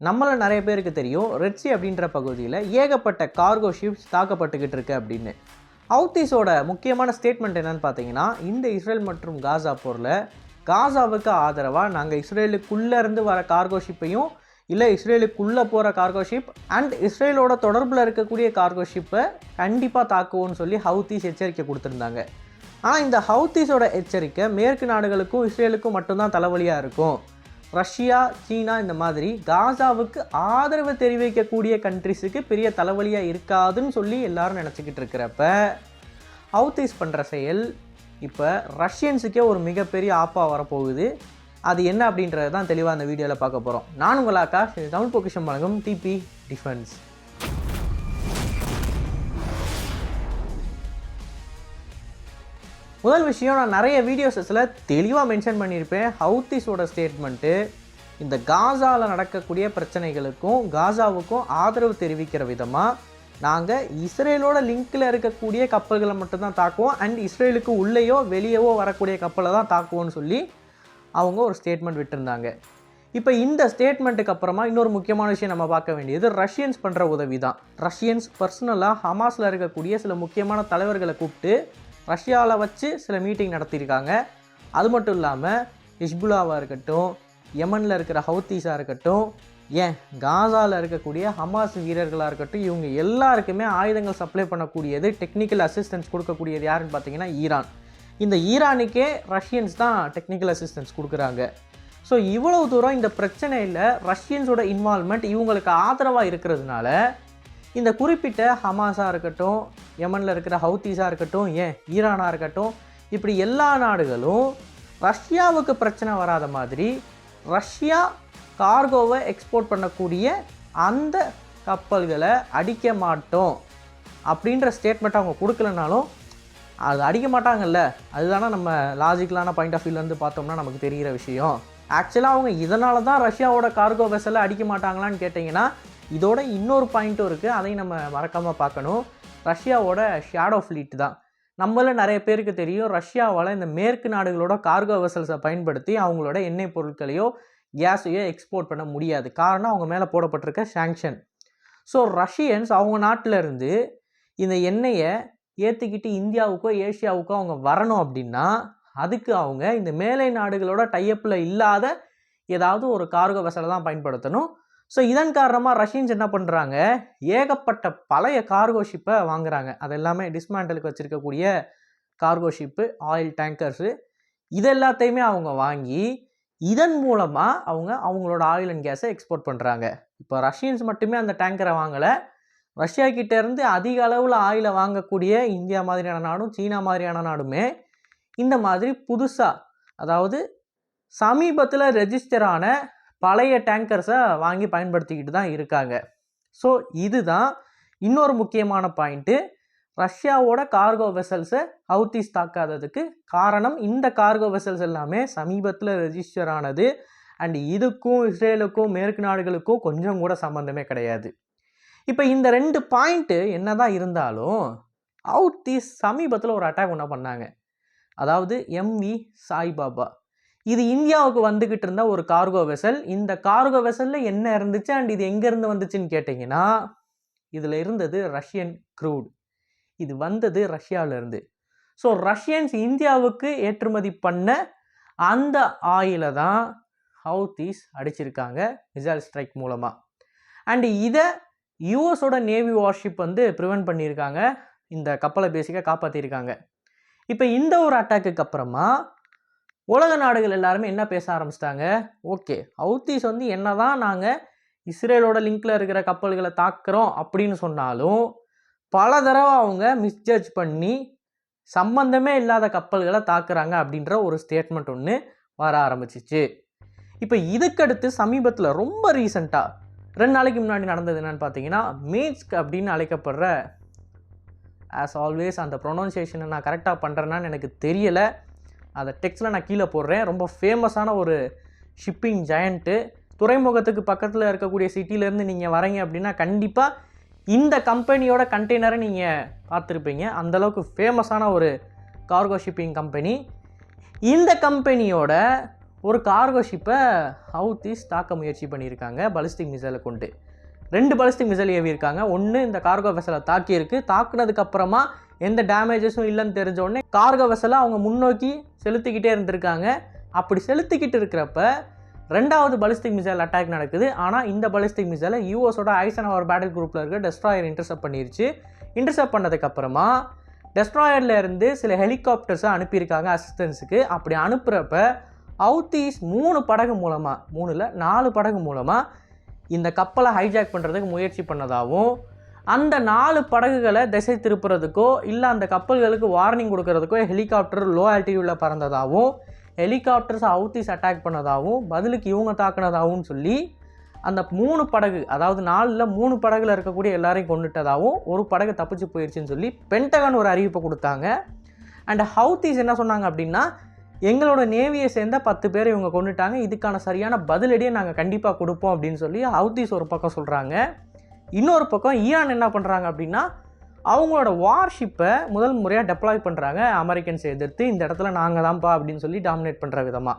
நம்மள நிறைய பேருக்கு தெரியும். ரெட்சி அப்படின்ற பகுதியில் ஏகப்பட்ட கார்கோ ஷிப்ஸ் தாக்கப்பட்டுக்கிட்டு இருக்கு அப்படின்னு. அவுத்தீஸோட முக்கியமான ஸ்டேட்மெண்ட் என்னன்னு பார்த்தீங்கன்னா இந்த இஸ்ரேல் மற்றும் காசா போரில் காசாவுக்கு ஆதரவாக நாங்கள் இஸ்ரேலுக்குள்ளேருந்து வர கார்கோ ஷிப்பையும் இல்லை இஸ்ரேலுக்குள்ளே போகிற கார்கோ ஷிப் அண்ட் இஸ்ரேலோட தொடர்பில் இருக்கக்கூடிய கார்கோ ஷிப்பை கண்டிப்பாக தாக்குவோம்னு சொல்லி ஹவுத்தீஸ் எச்சரிக்கை கொடுத்துருந்தாங்க. ஆனால் இந்த ஹவுத்தீஸோட எச்சரிக்கை மேற்கு நாடுகளுக்கும் இஸ்ரேலுக்கும் மட்டும்தான் தலைவலியாக இருக்கும். ரஷ்யா சீனா இந்த மாதிரி காசாவுக்கு ஆதரவு தெரிவிக்கக்கூடிய கண்ட்ரிஸுக்கு பெரிய தலைவலியாக இருக்காதுன்னு சொல்லி எல்லாரும் நினச்சிக்கிட்டு இருக்கிறப்ப ஹவுத்தீஸ் பண்ணுற செயல் இப்போ ரஷ்யன்ஸுக்கே ஒரு மிகப்பெரிய ஆப்பாக வரப்போகுது. அது என்ன அப்படின்றது தான் தெளிவாக அந்த வீடியோவில் பார்க்க போகிறோம் நான் உங்கள் ஆகாஷ் தமிழ் பொக்கிஷம் வழங்கும் டிபி டிஃபென்ஸ் முதல் விஷயம் நான் நிறைய வீடியோஸஸில் தெளிவாக மென்ஷன் பண்ணியிருப்பேன். ஹவுத்திஸோட ஸ்டேட்மெண்ட்டு இந்த காசாவில் நடக்கக்கூடிய பிரச்சனைகளுக்கும் காசாவுக்கும் ஆதரவு தெரிவிக்கிற விதமாக நாங்கள் இஸ்ரேலோட லிங்கில் இருக்கக்கூடிய கப்பல்களை மட்டும்தான் தாக்குவோம். அண்ட் இஸ்ரேலுக்கு உள்ளேயோ வெளியேவோ வரக்கூடிய கப்பலை தான் தாக்குவோம்னு சொல்லி அவங்க ஒரு ஸ்டேட்மெண்ட் விட்டுருந்தாங்க. இப்போ இந்த ஸ்டேட்மெண்ட்டுக்கு அப்புறமா இன்னொரு முக்கியமான விஷயம் நம்ம பார்க்க வேண்டியது ரஷ்யன்ஸ் பண்ணுற உதவி தான் ரஷ்யன்ஸ் பர்சனலாக ஹமாஸில் இருக்கக்கூடிய சில முக்கியமான தலைவர்களை கூப்பிட்டு ரஷ்யாவில் வச்சு சில மீட்டிங் நடத்தியிருக்காங்க. அது மட்டும் இல்லாமல் ஹிஸ்புல்லாவாக இருக்கட்டும் யமனில் இருக்கிற ஹவுத்தீஸாக இருக்கட்டும் ஏன் காசாவில் இருக்கக்கூடிய ஹமாஸ் வீரர்களாக இருக்கட்டும் இவங்க எல்லாருக்குமே ஆயுதங்கள் சப்ளை பண்ணக்கூடியது டெக்னிக்கல் அசிஸ்டன்ஸ் கொடுக்கக்கூடியது யாருன்னு பார்த்தீங்கன்னா ஈரான். இந்த ஈரானுக்கே ரஷ்யன்ஸ் தான் டெக்னிக்கல் அசிஸ்டன்ஸ் கொடுக்குறாங்க. ஸோ இவ்வளவு தூரம் இந்த பிரச்சனையில் ரஷ்யன்ஸோட இன்வால்மெண்ட் இவங்களுக்கு ஆதரவாக இருக்கிறதுனால இந்த குறிப்பிட்ட ஹமாஸாக இருக்கட்டும் யமனில் இருக்கிற ஹவுத்தீஸாக இருக்கட்டும் ஏன் ஈரானாக இருக்கட்டும் இப்படி எல்லா நாடுகளும் ரஷ்யாவுக்கு பிரச்சனை வராத மாதிரி ரஷ்யா கார்கோவை எக்ஸ்போர்ட் பண்ணக்கூடிய அந்த கப்பல்களை அடிக்க மாட்டோம் அப்படின்ற ஸ்டேட்மெண்ட் அவங்க கொடுக்கலனாலும் அது அடிக்க மாட்டாங்கல்ல. அதுதானே நம்ம லாஜிக்கலான பாயிண்ட் ஆஃப் வியூலேருந்து பார்த்தோம்னா நமக்கு தெரிகிற விஷயம். ஆக்சுவலாக அவங்க இதனால தான் ரஷ்யாவோட கார்கோ வெசலை அடிக்க மாட்டாங்களான்னு கேட்டிங்கன்னா இதோட இன்னொரு பாயிண்ட்டும் இருக்குது அதையும் நம்ம மறக்காமல் பார்க்கணும். ரஷ்யாவோட ஷேடோ ஃப்ளீட் தான். நம்மள நிறைய பேருக்கு தெரியும். ரஷ்யாவால் இந்த மேற்கு நாடுகளோட கார்கோ வெசல்ஸை பயன்படுத்தி அவங்களோட எண்ணெய் பொருட்களையோ கேஸையோ எக்ஸ்போர்ட் பண்ண முடியாது. காரணம் அவங்க மேலே போடப்பட்டிருக்க சாங்ஷன் ஸோ ரஷ்யன்ஸ் அவங்க நாட்டிலேருந்து இந்த எண்ணெயை ஏற்றுக்கிட்டு இந்தியாவுக்கோ ஏஷியாவுக்கோ அவங்க வரணும் அப்படின்னா அதுக்கு அவங்க இந்த மேலை நாடுகளோட டைப்பில் இல்லாத ஏதாவது ஒரு கார்கோ வெசலை தான் பயன்படுத்தணும். ஸோ இதன் காரணமாக ரஷ்யன்ஸ் என்ன பண்ணுறாங்க ஏகப்பட்ட பழைய கார்கோ ஷிப்பை வாங்குறாங்க. அது எல்லாமே டிஸ்மேண்டலுக்கு வச்சுருக்கக்கூடிய கார்கோ ஷிப்பு ஆயில் டேங்கர்ஸு இது எல்லாத்தையுமே அவங்க வாங்கி இதன் மூலமாக அவங்க அவங்களோட ஆயில் அண்ட் கேஸை எக்ஸ்போர்ட் பண்ணுறாங்க இப்போ ரஷ்யன்ஸ் மட்டுமே அந்த டேங்கரை வாங்கலை. ரஷ்யா கிட்டேருந்து அதிக அளவில் ஆயிலை வாங்கக்கூடிய இந்தியா மாதிரியான நாடும் சீனா மாதிரியான நாடுமே இந்த மாதிரி புதுசாக அதாவது சமீபத்தில் ரெஜிஸ்டரான பழைய டேங்கர்ஸை வாங்கி பயன்படுத்திக்கிட்டு தான் இருக்காங்க. ஸோ இதுதான் இன்னொரு முக்கியமான பாயிண்ட்டு ரஷ்யாவோட கார்கோ வெசல்ஸை ஹவுத்தீஸ் தாக்காததுக்கு காரணம் இந்த கார்கோ வெசல்ஸ் எல்லாமே சமீபத்தில் ரெஜிஸ்டர் ஆனது. அண்ட் இதுக்கும் இஸ்ரேலுக்கும் மேற்கு நாடுகளுக்கும் கொஞ்சம் கூட சம்மந்தமே கிடையாது. இப்போ இந்த ரெண்டு பாயிண்ட்டு என்ன தான் இருந்தாலும் அவுத்தீஸ் சமீபத்தில் ஒரு அட்டாக் ஒன்று பண்ணாங்க. அதாவது எம்வி சாய்பாபா இது இந்தியாவுக்கு வந்துக்கிட்டு இருந்த ஒரு கார்கோ வெசல் இந்த கார்கோ வெசலில் என்ன இருந்துச்சு? அண்ட் இது எங்கேருந்து வந்துச்சுன்னு கேட்டிங்கன்னா இதில் இருந்தது ரஷ்யன் க்ரூட் இது வந்தது ரஷ்யாவிலேருந்து. ஸோ ரஷ்யன்ஸ் இந்தியாவுக்கு ஏற்றுமதி பண்ண அந்த ஆயிலை தான் ஹவுத்தீஸ் அடிச்சிருக்காங்க மிசைல் ஸ்ட்ரைக் மூலமாக அண்ட் இதை யூஎஸோட நேவி வார்ஷிப் வந்து ப்ரிவென்ட் பண்ணியிருக்காங்க. இந்த கப்பலை பேசிக்காக காப்பாற்றிருக்காங்க இப்போ இந்த ஒரு அட்டாக்குக்கு அப்புறமா உலக நாடுகள் எல்லாருமே என்ன பேச ஆரம்பிச்சிட்டாங்க? ஓகே ஹவுத்தீஸ் வந்து என்ன தான் நாங்கள் இஸ்ரேலோட லிங்கில் இருக்கிற கப்பல்களை தாக்குறோம் அப்படின்னு சொன்னாலும் பல தடவை அவங்க மிஸ்ஜட்ஜ் பண்ணி சம்பந்தமே இல்லாத கப்பல்களை தாக்குறாங்க அப்படின்ற ஒரு ஸ்டேட்மெண்ட் ஒன்று வர ஆரம்பிச்சிச்சு. இப்போ இதுக்கடுத்து சமீபத்தில் ரொம்ப ரீசண்டாக ரெண்டு நாளைக்கு முன்னாடி நடந்தது என்னென்னு பார்த்தீங்கன்னா மீட்ஸ்க் அப்படின்னு அழைக்கப்படுற ஆஸ் ஆல்வேஸ் அந்த ப்ரொனவுன்சியேஷனை நான் கரெக்டாக பண்ணுறேன்னு எனக்கு தெரியலை. அதை டெக்ஸ்ட்டில் நான் கீழே போடுறேன். ரொம்ப ஃபேமஸான ஒரு ஷிப்பிங் ஜெயண்ட்டு துறைமுகத்துக்கு பக்கத்தில் இருக்கக்கூடிய சிட்டிலேருந்து நீங்கள் வரீங்க அப்படின்னா கண்டிப்பாக இந்த கம்பெனியோட கண்டெய்னரை நீங்கள் பார்த்துருப்பீங்க. அந்தளவுக்கு ஃபேமஸான ஒரு கார்கோ ஷிப்பிங் கம்பெனி இந்த கம்பெனியோட ஒரு கார்கோ ஷிப்பை ஹவுத்தீஸ் தாக்க முயற்சி பண்ணியிருக்காங்க. பலிஸ்டிக் மிசைலை கொண்டு. ரெண்டு பலிஸ்டிக் மிசைல் ஏவியிருக்காங்க ஒன்று இந்த கார்கோ வெசலை தாக்கியிருக்கு. தாக்குனதுக்கப்புறமா எந்த டேமேஜஸும் இல்லைன்னு தெரிஞ்ச உடனே கார்கோ வெசலை அவங்க முன்னோக்கி செலுத்திக்கிட்டே இருந்திருக்காங்க. அப்படி செலுத்திக்கிட்டு இருக்கிறப்ப ரெண்டாவது பலிஸ்டிக் மிசைல் அட்டாக் நடக்குது. ஆனால் இந்த பலிஸ்டிக் மிசைலை யூஎஸோட ஐசன் அவர் பேட்டில் குரூப்பில் இருக்க டெஸ்ட்ராயர் இன்டர்செப்ட் பண்ணிருச்சு. இன்டர்செப்ட் பண்ணதுக்கப்புறமா டெஸ்ட்ராயரில் இருந்து சில ஹெலிகாப்டர்ஸை அனுப்பியிருக்காங்க அசிஸ்டன்ஸுக்கு அப்படி அனுப்புகிறப்ப அவுத்தீஸ் மூணு படகு மூலமாக மூணில் நாலு படகு மூலமாக இந்த கப்பலை ஹைஜாக் பண்ணுறதுக்கு முயற்சி பண்ணதாகவும் அந்த நாலு படகுகளை திசை திருப்புறதுக்கோ இல்லை அந்த கப்பல்களுக்கு வார்னிங் கொடுக்கறதுக்கோ ஹெலிகாப்டர் லோ ஆல்டிடியூடில் பறந்ததாகவும் ஹெலிகாப்டர்ஸ் அவுத்திஸ் அட்டாக் பண்ணதாகவும் பதிலுக்கு இவங்க தாக்குனதாகவும் சொல்லி அந்த மூணு படகு அதாவது நாலில் மூணு படகுல இருக்கக்கூடிய எல்லாரையும் கொண்டுட்டதாகவும் ஒரு படகு தப்பிச்சு போயிடுச்சுன்னு சொல்லி பென்டகன் ஒரு அறிவிப்பை கொடுத்தாங்க. அண்ட் ஹவுத்திஸ் என்ன சொன்னாங்க அப்படின்னா எங்களோட நேவியை சேர்ந்த பத்து பேரை இவங்க கொண்டுட்டாங்க இதுக்கான சரியான பதிலடியை நாங்கள் கண்டிப்பாக கொடுப்போம் அப்படின்னு சொல்லி ஹவுத்திஸ் ஒரு பக்கம் சொல்கிறாங்க இன்னொரு பக்கம் ஈரான் என்ன பண்ணுறாங்க அப்படின்னா அவங்களோட வார்ஷிப்பை முதல் முறையாக டெப்ளாய் பண்ணுறாங்க அமெரிக்கன்ஸை எதிர்த்து இந்த இடத்துல நாங்கள் தான்ப்பா அப்படின்னு சொல்லி டாமினேட் பண்ணுற விதமாக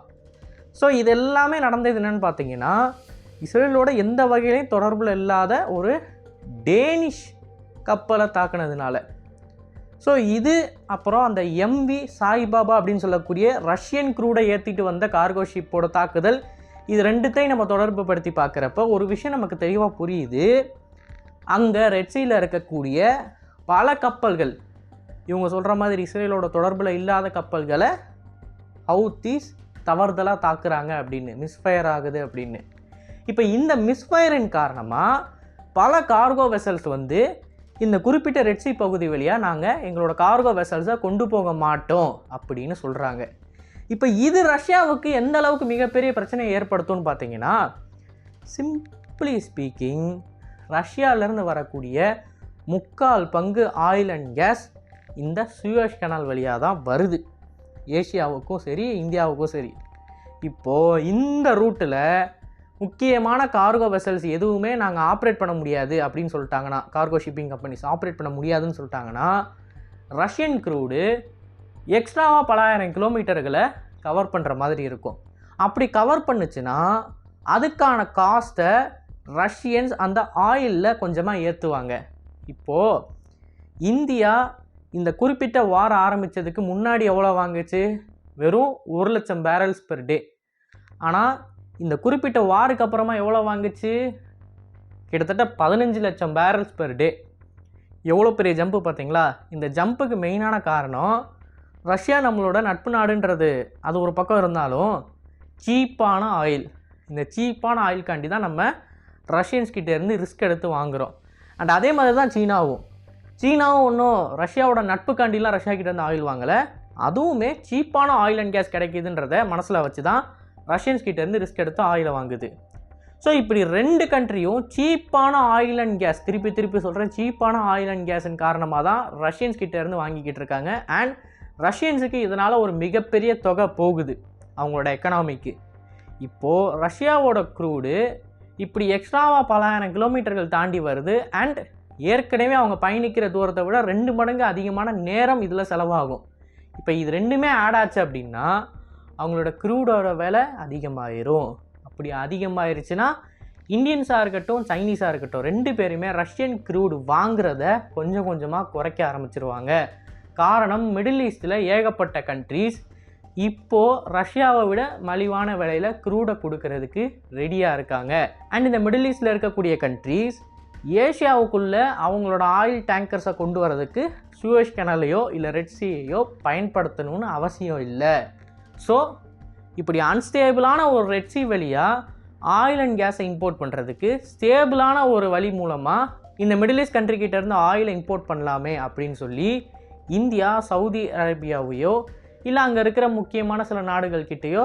ஸோ இது எல்லாமே நடந்தது என்னென்னு பார்த்தீங்கன்னா இஸ்ரேலோட எந்த வகையிலையும் தொடர்பில் இல்லாத ஒரு டேனிஷ் கப்பலை தாக்குனதுனால. ஸோ இது அப்புறம் அந்த எம்வி சாய்பாபா அப்படின்னு சொல்லக்கூடிய ரஷ்யன் க்ரூடை ஏற்றிட்டு வந்த கார்கோ ஷிப்போட தாக்குதல் இது ரெண்டுத்தையும் நம்ம தொடர்பு படுத்தி பார்க்குறப்ப ஒரு விஷயம் நமக்கு தெளிவாக புரியுது. அங்கே ரெட்சியில் இருக்கக்கூடிய பல கப்பல்கள் இவங்க சொல்கிற மாதிரி இஸ்ரேலோட தொடர்பில் இல்லாத கப்பல்களை ஹவுத்தீஸ் தவறுதலாக தாக்குறாங்க அப்படின்னு மிஸ்ஃபயர் ஆகுது அப்படின்னு. இப்போ இந்த மிஸ்ஃபயரின் காரணமாக பல கார்கோ வெசல்ஸ் வந்து இந்த குறிப்பிட்ட ரெட்சி பகுதி வழியாக நாங்கள் எங்களோட கார்கோ வெசல்ஸை கொண்டு போக மாட்டோம் அப்படின்னு சொல்கிறாங்க இப்போ இது ரஷ்யாவுக்கு எந்த அளவுக்கு மிகப்பெரிய பிரச்சனையை ஏற்படுத்தும்னு பார்த்தீங்கன்னா சிம்பிளி ஸ்பீக்கிங் ரஷ்யாவிலேருந்து வரக்கூடிய முக்கால் பங்கு ஆயில் அண்ட் கேஸ் இந்த சுயஸ் கனால் வழியாக தான் வருது. ஏஷியாவுக்கும் சரி இந்தியாவுக்கும் சரி. இப்போது இந்த ரூட்டில் முக்கியமான கார்கோ வெசல்ஸ் எதுவுமே நாங்கள் ஆப்ரேட் பண்ண முடியாது அப்படின்னு சொல்லிட்டாங்கன்னா கார்கோ ஷிப்பிங் கம்பெனிஸ் ஆப்ரேட் பண்ண முடியாதுன்னு சொல்லிட்டாங்கன்னா ரஷ்யன் க்ரூடு எக்ஸ்ட்ராவாக பலாயிரம் கிலோமீட்டர்களை கவர் பண்ணுற மாதிரி இருக்கும். அப்படி கவர் பண்ணுச்சுன்னா அதுக்கான காஸ்ட்டை ரஷ்யன்ஸ் அந்த ஆயிலில் கொஞ்சமாக ஏற்றுவாங்க இப்போது இந்தியா இந்த குறிப்பிட்ட வாரம் ஆரம்பித்ததுக்கு முன்னாடி எவ்வளோ வாங்குச்சு? வெறும் ஒரு லட்சம் பேரல்ஸ் பெர் டே ஆனால் இந்த குறிப்பிட்ட வாருக்கு அப்புறமா எவ்வளோ வாங்குச்சு? கிட்டத்தட்ட பதினஞ்சு லட்சம் பேரல்ஸ் பெர் டே எவ்வளோ பெரிய ஜம்ப்பு பார்த்தீங்களா? இந்த ஜம்ப்புக்கு மெயினான காரணம் ரஷ்யா நம்மளோட நட்பு நாடுன்றது. அது ஒரு பக்கம் இருந்தாலும் சீப்பான ஆயில். இந்த சீப்பான ஆயில்காண்டி தான் நம்ம ரஷ்யன்ஸ் கிட்டேருந்து ரிஸ்க் எடுத்து வாங்குகிறோம் அண்ட் அதே மாதிரி தான் சீனாவும். சீனாவும் ஒன்றும் ரஷ்யாவோட நட்புக்காண்டிலாம் ரஷ்யா கிட்டேருந்து ஆயில் வாங்கலை. அதுவுமே சீப்பான ஆயில் அண்ட் கேஸ் கிடைக்குதுன்றத மனசில் வச்சு தான் ரஷ்யன்ஸ் கிட்டேருந்து ரிஸ்க் எடுத்து ஆயிலை வாங்குது. ஸோ இப்படி ரெண்டு கண்ட்ரியும் சீப்பான ஆயில் அண்ட் கேஸ் திருப்பி திருப்பி சொல்கிறேன் சீப்பான ஆயில் அண்ட் கேஸின் காரணமாக தான் ரஷ்யன்ஸ் கிட்டேருந்து வாங்கிக்கிட்டு இருக்காங்க. அண்ட் ரஷ்யன்ஸுக்கு இதனால் ஒரு மிகப்பெரிய தொகை போகுது அவங்களோட எக்கனாமிக்கு இப்போது ரஷ்யாவோட க்ரூடு இப்படி எக்ஸ்ட்ராவாக பலாயிரம் கிலோமீட்டர்கள் தாண்டி வருது. அண்ட் ஏற்கனவே அவங்க பயணிக்கிற தூரத்தை விட ரெண்டு மடங்கு அதிகமான நேரம் இதில் செலவாகும். இப்போ இது ரெண்டுமே ஆட் ஆச்சு அப்படின்னா அவங்களோட க்ரூடோட விலை அதிகமாயிரும். அப்படி அதிகமாயிருச்சுன்னா இந்தியன்ஸாக இருக்கட்டும் சைனீஸாக இருக்கட்டும் ரெண்டு பேருமே ரஷ்யன் க்ரூடு வாங்குறத கொஞ்சம் கொஞ்சமாக குறைக்க ஆரம்பிச்சிருவாங்க. காரணம் மிடில் ஈஸ்டில் ஏகப்பட்ட கண்ட்ரீஸ் இப்போது ரஷ்யாவை விட மலிவான விலையில் க்ரூடை கொடுக்கறதுக்கு ரெடியாக இருக்காங்க. அண்ட் இந்த மிடில் ஈஸ்டில் இருக்கக்கூடிய கண்ட்ரீஸ் ஏஷியாவுக்குள்ளே அவங்களோட ஆயில் டேங்கர்ஸை கொண்டு வரதுக்கு சுவேஷ் கெனலையோ இல்லை ரெட் சீயையோ பயன்படுத்தணும்னு அவசியம் இல்லை. ஸோ இப்படி அன்ஸ்டேபிளான ஒரு ரெட் வழியாக ஆயில் அண்ட் கேஸை இம்போர்ட் பண்ணுறதுக்கு ஸ்டேபிளான ஒரு வழி மூலமாக இந்த மிடில் ஈஸ்ட் கண்ட்ரி ஆயிலை இம்போர்ட் பண்ணலாமே அப்படின்னு சொல்லி இந்தியா சவுதி அரேபியாவையோ இல்லை அங்கே இருக்கிற முக்கியமான சில நாடுகள் கிட்டேயோ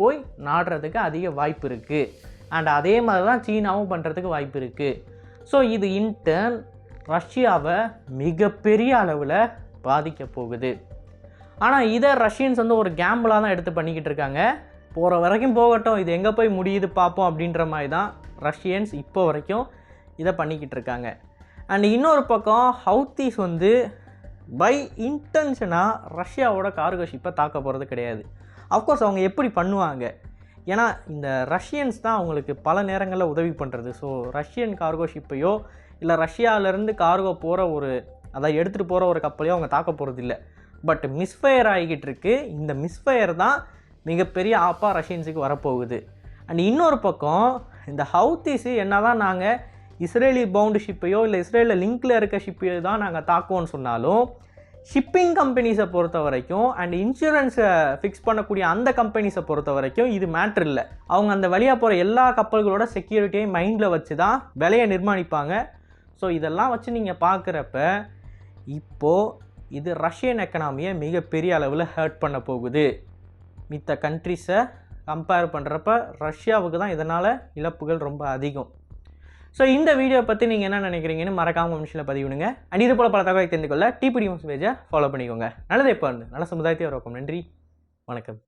போய் நாடுறதுக்கு அதிக வாய்ப்பு இருக்குது அண்ட் அதே மாதிரி தான் சீனாவும் பண்ணுறதுக்கு வாய்ப்பு இருக்குது ஸோ இது இன்டர்ன் ரஷ்யாவை மிகப்பெரிய அளவில் பாதிக்க போகுது. ஆனால் இதை ரஷ்யன்ஸ் வந்து ஒரு கேம்பிளாக தான் எடுத்து பண்ணிக்கிட்டு இருக்காங்க. போகிற வரைக்கும் போகட்டும் இது எங்கே போய் முடியுது பார்ப்போம் அப்படின்ற மாதிரி தான் ரஷ்யன்ஸ் இப்போ வரைக்கும் இதை பண்ணிக்கிட்டு இருக்காங்க. அண்ட் இன்னொரு பக்கம் ஹவுத்தீஸ் வந்து பை இன்டென்ஷனாக ரஷ்யாவோட கார்கோ ஷிப்பை தாக்க போகிறது கிடையாது. அஃப்கோர்ஸ் அவங்க எப்படி பண்ணுவாங்க? ஏன்னா இந்த ரஷ்யன்ஸ் தான் அவங்களுக்கு பல நேரங்களில் உதவி பண்ணுறது ஸோ ரஷ்யன் கார்கோ ஷிப்பையோ இல்லை ரஷ்யாவிலேருந்து கார்கோ போகிற ஒரு அதை எடுத்துகிட்டு போகிற ஒரு கப்பலையோ அவங்க தாக்க போகிறது இல்லை பட் மிஸ்ஃபயர் ஆகிக்கிட்டு இருக்கு. இந்த மிஸ்ஃபயர் தான் மிகப்பெரிய ஆப்பாக ரஷ்யன்ஸுக்கு வரப்போகுது. அண்ட் இன்னொரு பக்கம் இந்த ஹவுத்திஸு என்ன தான் நாங்கள் இஸ்ரேலி பவுண்டு ஷிப்பையோ இல்லை இஸ்ரேலில் லிங்க்கில் இருக்க ஷிப்பையோ தான் நாங்கள் தாக்குவோம்னு சொன்னாலும் ஷிப்பிங் கம்பெனிஸை பொறுத்த வரைக்கும் அண்ட் இன்சூரன்ஸை ஃபிக்ஸ் பண்ணக்கூடிய அந்த கம்பெனிஸை பொறுத்த வரைக்கும் இது மேட்ரு இல்லை. அவங்க அந்த வழியாக போகிற எல்லா கப்பல்களோட செக்யூரிட்டியை மைண்டில் வச்சு தான் விலையை நிர்மாணிப்பாங்க. ஸோ இதெல்லாம் வச்சு நீங்கள் பார்க்குறப்ப இப்போது இது ரஷ்யன் எக்கனாமியை மிகப்பெரிய அளவில் ஹர்ட் பண்ண போகுது. மித்த கண்ட்ரிஸை கம்பேர் பண்ணுறப்ப ரஷ்யாவுக்கு தான் இதனால் இழப்புகள் ரொம்ப அதிகம். ஸோ இந்த வீடியோ பற்றி நீங்கள் என்ன நினைக்கிறீங்கன்னு மறக்காமல் நிமிஷத்தில் பதிவிடுங்க அண்ட் இது போல் பல தகவலை தெரிந்து கொள்ள டிபிடி பேஜை ஃபாலோ பண்ணிக்கோங்க. நல்லதே இப்போ நல்ல சமுதாயத்தை உருவாக்கும். நன்றி. வணக்கம்.